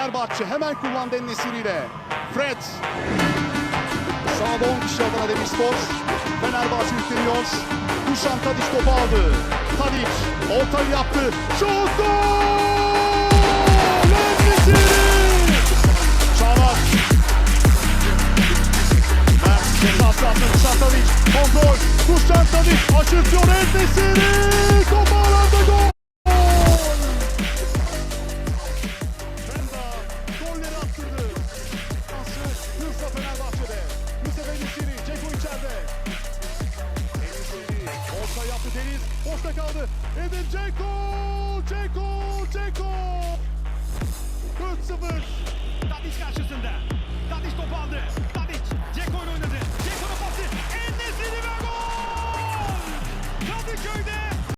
Fenerbahçe hemen kullandı Ennesiri ile. Fred. Sağda 10 kişi adına Demirspor. Fenerbahçe yükleniyor. Dušan Tadić topu aldı. Tadić ortayı yaptı. Şut gol! Ennesiri! Çağlar. Mert ceza sahasına Dušan Tadić. Kontrol. Dušan Tadić aşırtıyor Ennesiri. Enesiri, Ceko içeride. Enesiri orta yaptı Deniz. Boşta kaldı. Edin! Ceko! Ceko!